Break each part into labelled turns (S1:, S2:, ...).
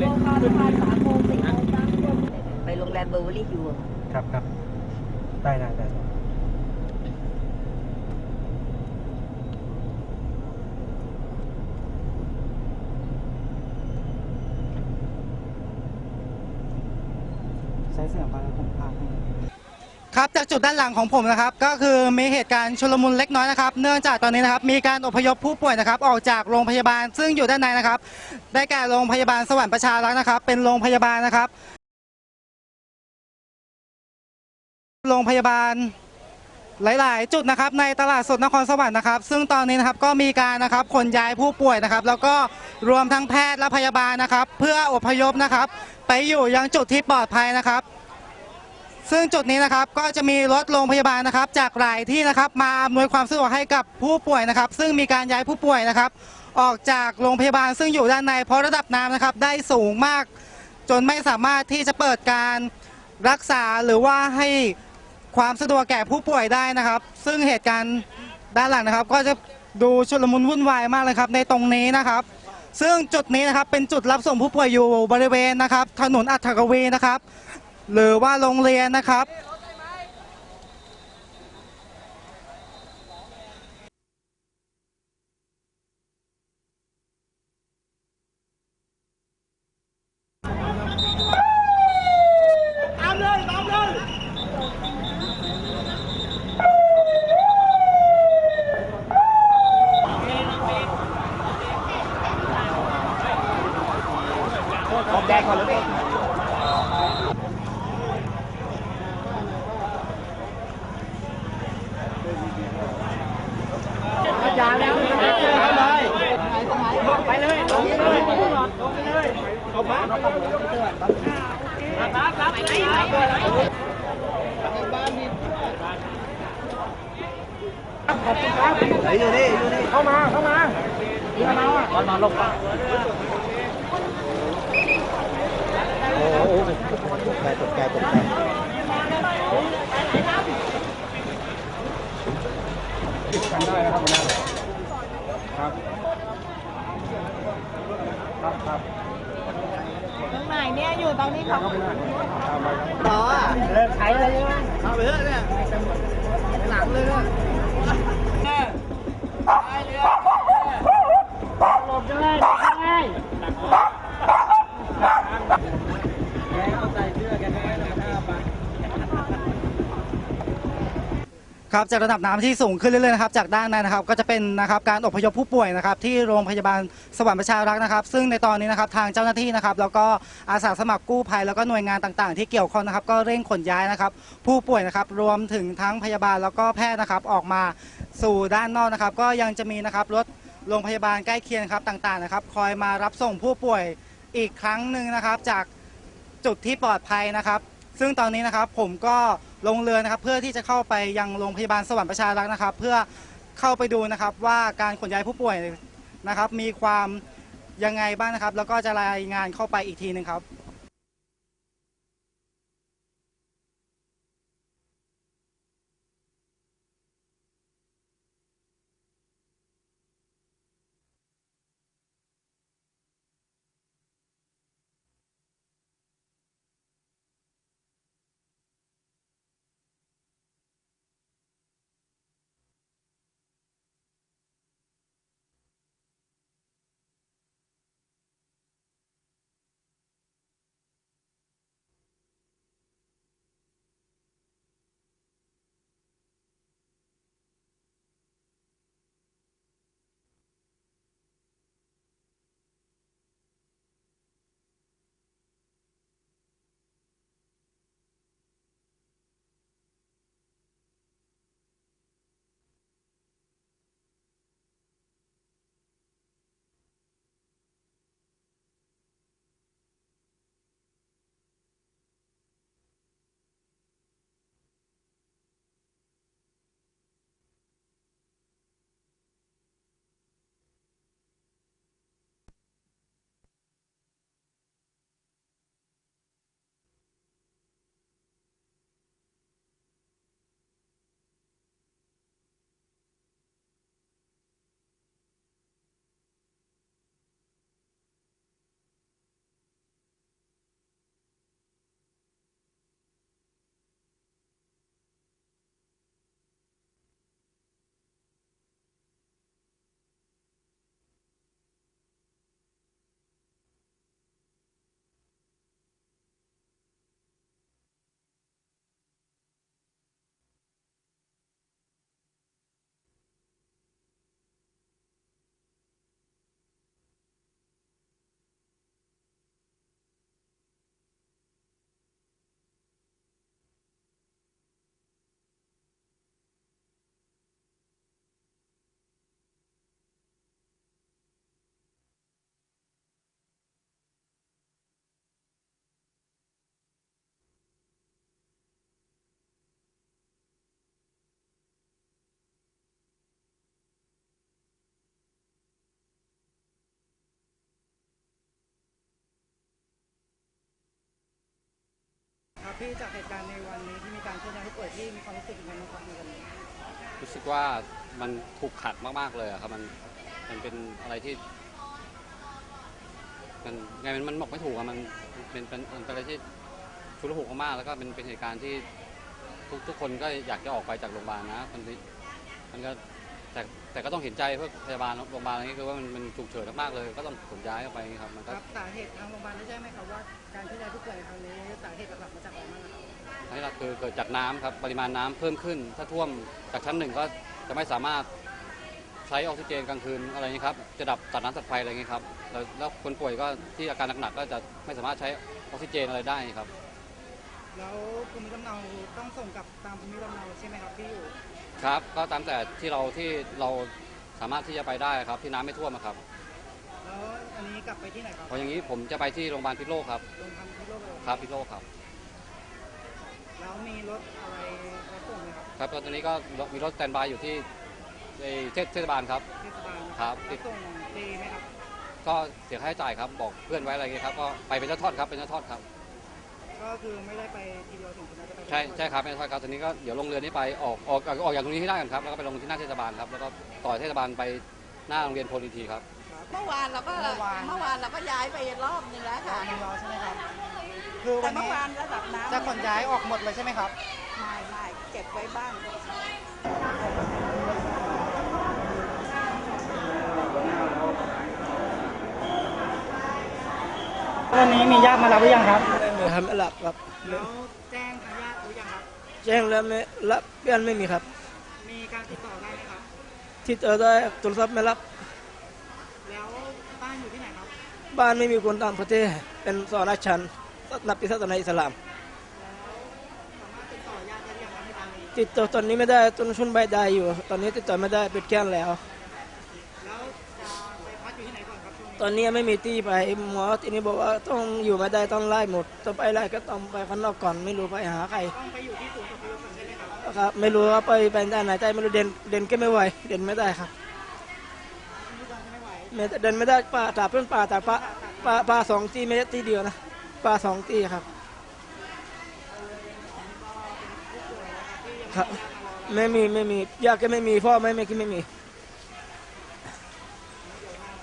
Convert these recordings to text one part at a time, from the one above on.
S1: เลย
S2: โมงมาประมาณสามโมงสี่โมงสามโมงไปโรงแรมเบอร์เวอรี่ฮิว
S1: ครับครับได้ได้ได้
S3: ใช้เสียงไปแล้วผมพาให้
S4: ครับจากจุดด้านหลังของผมนะครับก็คือมีเหตุการณ์ชุลมุนเล็กน้อยนะครับเนื่องจากตอนนี้นะครับมีการอพยพผู้ป่วยนะครับออกจากโรงพยาบาลซึ่งอยู่ด้านในนะครับ ได้แก่โรงพยาบาลสวรรค์ประชารักษ์นะครับ เป็นโรงพยาบาลนะครับ โรงพยาบาลหลาย ๆ จุดนะครับในตลาดสดนครสวรรค์นะครับ ซึ่งตอนนี้นะครับก็มีการนะครับขนย้ายผู้ป่วยนะครับ แล้วก็รวมทั้งแพทย์และพยาบาลนะครับ เพื่ออพยพนะครับ ไปอยู่ยังจุดที่ปลอดภัยนะครับ ซึ่งจุดนี้นะครับก็จะมีรถโรงพยาบาลนะครับ จากหลายที่นะครับมาอำนวยความสะดวกให้กับผู้ป่วยนะครับ ซึ่งมีการย้ายผู้ป่วยนะครับ ออกจากโรงพยาบาลซึ่งอยู่ด้านในเพราะระดับน้ำนะครับ ได้สูงมาก จนไม่สามารถที่จะเปิดการรักษาหรือว่าให้ความสะดวกแก่ผู้ป่วยได้นะครับ ซึ่งเหตุการณ์ด้านหลังนะครับ ก็จะดูชุลมุนวุ่นวายมากเลยครับในตรงนี้นะครับ ซึ่งจุดนี้นะครับเป็นจุดรับส่งผู้ป่วยอยู่บริเวณนะครับ ถนนอัฐกวีนะครับ หรือว่าโรงเรียนนะครับ
S1: ผมแดงก่อนเลยพี่
S5: ไปเลยลงไปเลยลงไปเลยเอามารับรับไปไหนขอบคุณครับ
S1: อยู่นี่อยู่นี่
S5: เข้ามาเข้ามาเรือเราอะ
S1: ตอนนอนลงปะโอ้โหตกใจตกใจตกใจ
S5: กันได้นะครับวันนี้ครับ ครับครับ
S2: ตรงไหนเนี่ยอยู่ตรงนี้เขา
S5: เข้าไปเลยตามไปครับ
S1: ต่ออะ
S5: เลิกใช้เลยนะ
S1: เอาไปเถอะเนี่ยหลังเลยเนี่ย
S5: หลบเลยหลบเลย
S4: ครับจากระดับน้ำที่สูงขึ้นเรื่อยๆนะครับจากด้านในนะครับก็จะเป็นนะครับการอพยพผู้ป่วยนะครับที่โรงพยาบาลสวรรค์ประชารักษ์นะครับ ซึ่งในตอนนี้นะครับทางเจ้าหน้าที่นะครับแล้วก็อาสาสมัครกู้ภัยแล้วก็หน่วยงานต่างๆ ที่เกี่ยวข้องนะครับก็เร่งขนย้ายนะครับผู้ป่วยนะครับรวมถึงทั้งพยาบาลแล้วก็แพทย์นะครับออกมาสู่ด้านนอกนะครับ ก็ยังจะมีนะครับรถโรงพยาบาลใกล้เคียงครับต่างๆนะครับ คอยมารับส่งผู้ป่วยอีกครั้งหนึ่งนะครับ จากจุดที่ปลอดภัยนะครับ ซึ่งตอนนี้นะครับผมก็ ลงเรือนะครับเพื่อที่จะเข้าไปยังโรงพยาบาลสวรรค์ประชารักษ์นะครับ เพื่อเข้าไปดูนะครับว่าการขนย้ายผู้ป่วยนะครับ มีความยังไงบ้างนะครับ แล้วก็จะรายงานเข้าไปอีกทีหนึ่งครับ พี่จากเหตุการณ์ในวันนี้ที่มีการเคลื่อนย้ายผู้ป่วยที่มีความรู้สึกยังไงบ้างครับในวันนี้
S6: รู้สึกว่ามันถูกขัดมากๆเลยอะครับมันมันเป็นอะไรที่ มันไงมันมันบอกไม่ถูกอะมันเป็นเป็นมันเป็นอะไรที่ชุลหุกมากๆแล้วก็เป็นเป็นเหตุการณ์ที่ทุกทุกคนก็อยากจะออกไปจากโรงพยาบาลนะมันมันก็ แต่แต่ก็ต้องเห็นใจเพื่อพยาบาลโรงพยาบาลอะไรนี้คือว่ามันมันฉุกเฉินมากๆเลย ก็ต้องขนย้ายออกไปครับมัน
S4: ค
S6: ก็
S4: รับสาเหตุทางโรงพยาบาลได้แจ้งไหมครับว่าการเคลื่อนย้ายผู้ป่วยในครั้งนี้สาเหตุหลักๆมาจากอะไรบ้างครับ
S6: อันนี้คือเกิดจากน้ำครับปริมาณน้ำเพิ่มขึ้น ถ้าท่วมจากชั้นหนึ่งก็จะไม่สามารถใช้ออกซิเจนกลางคืนอะไรอย่างนี้ครับจะดับตัดน้ำตัดไฟอะไรอย่างนี้ครับแล้วแล้วคนป่วยก็ที่อาการหนักๆก็จะไม่สามารถใช้ออกซิเจนอะไรได้ครับ
S4: แล้วภูมิลำเนาต้องส่งกลับตามภูมิลำเนาใช่ไหมครับที่อยู่
S6: ครับ ก็ตามแต่ที่เราที่เราสามารถที่จะไปได้ครับ ที่น้ำไม่ท่วมอะครับ
S4: แล้วอันนี้กลับไปที่ไหนครับ
S6: เพราะอย่างนี้ผมจะไปที่โรงพยาบาลพิษโลกครับ
S4: โรงพยาบาลพิษโลกเลย
S6: ครับพิษโลกครับ
S4: แล้วมีรถอะไรรับส่งไหมครับ
S6: ครับแล้วตอนนี้ก็มีรถสแตนด์บายอยู่ที่เอ่อเทศเทศบาลครับ
S4: เทศบาลนะครับรับส่งฟรีไหมครับ
S6: ก็เสียค่าใช้จ่ายครับ บอกเพื่อนไว้อะไรอย่างนี้ครับ ก็ไปเป็นทอดๆครับ เป็นทอดๆครับ
S4: ก็คือไม่ได้ไปทีเดียวถึงจะไป
S6: ใช่ใช่ครับไม่ใช่ครับตอนนี้ก็เดี๋ยวลงเรือนี้ไปออกออกออกออกจากตรงนี้ให้ได้กันครับแล้วก็ไปลงที่หน้าเทศบาลครับแล้วก็ต่อเทศบาลไปหน้าโรงเรียนโพลิทีครับ
S2: เมื่อวานเราก็เมื่อวานเราก็ย้ายไปรอบนึงแล้วค่ะ
S4: ทางเราใช่ไหมครับคือ
S2: แต่
S4: วัน
S2: เมื่อ
S4: นี้
S2: วานระดับน้ำ
S4: จะขนย้ายออกหมดเลยใช่ไหมครับ
S2: ไม่ไม่เก็บไว้บ้าง
S4: วันนี้มีญาติมารับหรือยังครับ
S5: ไม่ทำไม่หลับครับ
S4: แล้วแจ้งทางญาติหรือยังครับ
S5: แจ้งแล้วไม่รับเพื่อนไม่มีครับ
S4: มีการติดต่อได้ไหมครับ
S5: ที่เจอได้โทรศัพท์ไม่รับ
S4: แล้วบ้านอยู่ที่ไหนครับ
S5: บ้านไม่มีคนต่างประเทศ เป็นสอนอาชันนับพิศาสนาอิสลาม
S4: สามารถติดต่อญาติได้หรือยังครับในตอนนี้
S5: ติดต่อตอนนี้ไม่ได้ตอนชุนใบได้อยู่ ตอนนี้ติดต่อไม่ได้ปิดแก้นแล้ว
S4: แล้วจะไปพักอยู่ที่ไหนก่อนครับช่วงนี้
S5: ตอนนี้ไม่มีที่ไปหมอที่นี่บอกว่าต้องอยู่ไม่ได้ต้องไล่หมดต้องไปไล่ก็ต้องไปข้างนอกก่อนไม่รู้ไปหาใคร
S4: ต้องไปอยู่ที่ศูนย์อพยพก่อนใช่ไหมครับ
S5: ครับ ไม่รู้ว่าไปไปด้านไหนใจไม่รู้เดินเดินก็ไม่ไหวเดินไม่ได้ครับ
S4: ไม่
S5: เดินไม่ได้ป่าตาเพื่อนป่าตาป่าป่าป่าสองที่ไม่ได้ที่เดียวนะป่าสองที่ครับครับไม่มีไม่มีญาติก็ไม่มีพ่อไม่ไม่ก็ไม่มี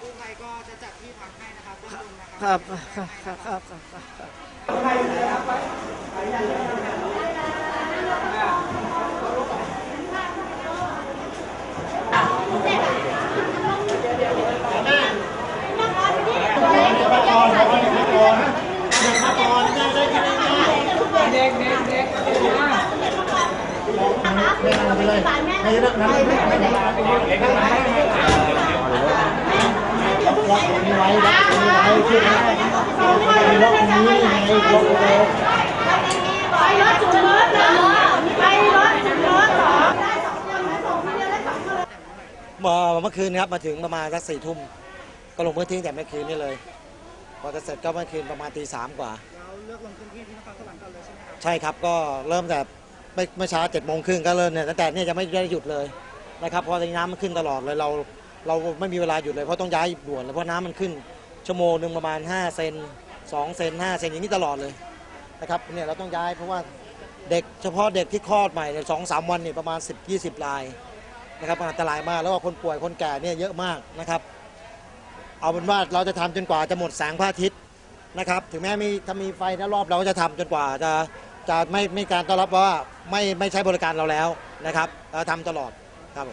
S4: กู้ภัยก็จะจัดที่พักให้นะครับ ด้านบนนะค
S5: ครับรับครับครับครับครับครับ
S7: ไปรถฉุกเฉินเหรอกนี้ไหมส่งคนเดียวได้สองคนเลย
S1: เมื่อเมื่อคืนครับมาถึงประมาณสักสี่ทุ่มก็ลงพื้นที่แต่เมื่อคืนนี่เลย พอจะเสร็จก็เมื่อคืนประมาณตีสามกว่า
S4: แล้วเลือกลงพื้นที่ที่นครสวรรค์ก่อนเลยใช่ไหมครับ
S1: ใช่ครับก็เริ่มแต่ไม่เมื่อเช้าเจ็ดโมงครึ่งก็เริ่มเนี่ยตั้งแต่เนี่ยจะไม่ได้หยุดเลยนะครับเพราะน้ำมันขึ้นตลอดเลยเราเราไม่มีเวลาหยุดเลยเพราะต้องย้ายด่วนเลยเพราะน้ำมันขึ้น ชั่วโมงหนึ่งประมาณ 5 เซน2เซน5เซนอย่างนี้ตลอดเลยนะครับเนี่ยเราต้องย้ายเพราะว่าเด็กเฉพาะเด็กที่คลอดใหม่เนี่ยสองสามวันเนี่ยประมาณ 10 20 รายนะครับอันตรายมากแล้วก็คนป่วยคนแก่เนี่ยเยอะมากนะครับ เอาเป็นว่าเราจะทำจนกว่าจะหมดแสงพระอาทิตย์นะครับ ถึงแม้มีถ้ามีไฟรอบเราก็จะทำจนกว่าจะจะไม่ไม่การต้อนรับว่าไม่ไม่ใช้บริการเราแล้วนะครับเราทำตลอดครับ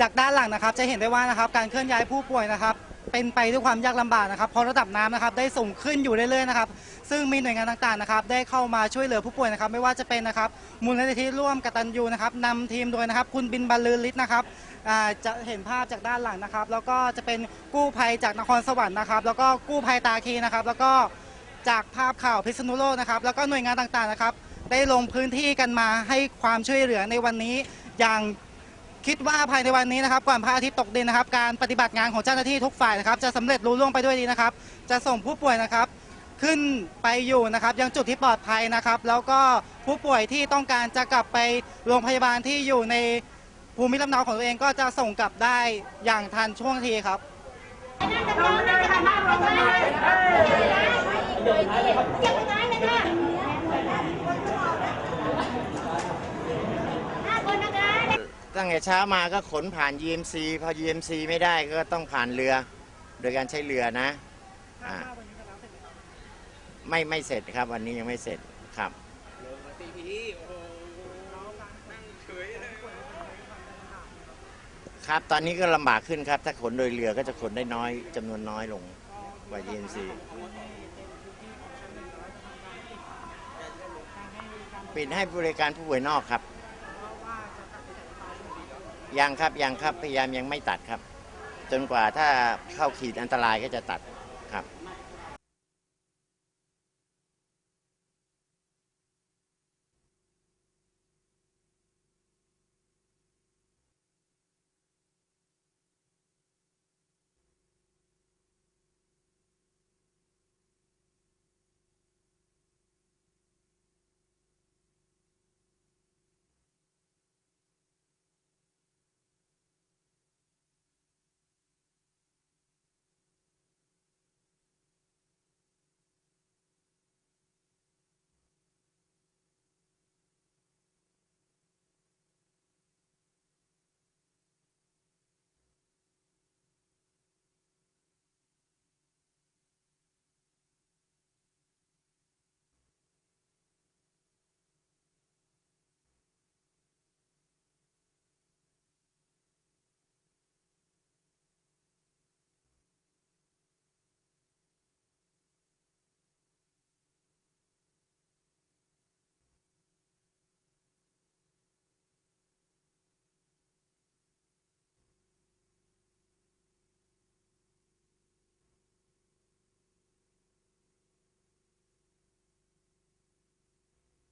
S4: จากด้านหลังนะครับจะเห็นได้ว่านะครับการเคลื่อนย้ายผู้ป่วยนะครับ เป็นไปด้วยความยากลำบากนะครับเพราะระดับน้ำนะครับได้สูงขึ้นอยู่เรื่อยๆนะครับซึ่งมีหน่วยงานต่างๆนะครับได้เข้ามาช่วยเหลือผู้ป่วยนะครับ ไม่ว่าจะเป็นนะครับมูลนิธิร่วมกตัญญูนะครับนำทีมโดยนะครับ คุณบินบรรลือฤทธิ์นะครับจะเห็นภาพจากด้านหลังนะครับ แล้วก็จะเป็นกู้ภัยจากนครสวรรค์นะครับ แล้วก็กู้ภัยตาคีนะครับ แล้วก็จากภาพข่าวพิษณุโลกนะครับ แล้วก็หน่วยงานต่างๆนะครับ ได้ลงพื้นที่กันมาให้ความช่วยเหลือในวันนี้อย่าง คิดว่าภายในวันนี้นะครับก่อนพระอาทิตย์ตกดินนะครับ การปฏิบัติงานของเจ้าหน้าที่ทุกฝ่ายนะครับ จะสำเร็จรุ่ล่วงไปด้วยดีนะครับ จะส่งผู้ป่วยนะครับ ขึ้นไปอยู่นะครับ ยังจุดที่ปลอดภัยนะครับ แล้วก็ผู้ป่วยที่ต้องการจะกลับไปโรงพยาบาลที่อยู่ในภูมิลำเนาของตัวเองก็จะส่งกลับได้อย่างทันช่วงทีครับ
S7: เก็บไปไหนเนี่ย
S8: ตั้งแต่เช้ามาก็ขนผ่าน GMC พอ GMC ไม่ได้ก็ต้องผ่านเรือ โดยการใช้เรือนะอ่าไม่ไม่เสร็จครับ วันนี้ยังไม่เสร็จครับครับตอนนี้ก็ลำบากขึ้นครับ ถ้าขนโดยเรือก็จะขนได้น้อยจำนวนน้อยลงกว่า GMC ปิดให้บริการผู้ป่วยนอกครับ ยังครับยังครับพยายามยังไม่ตัดครับ จนกว่าถ้าเข้าขีดอันตรายก็จะตัด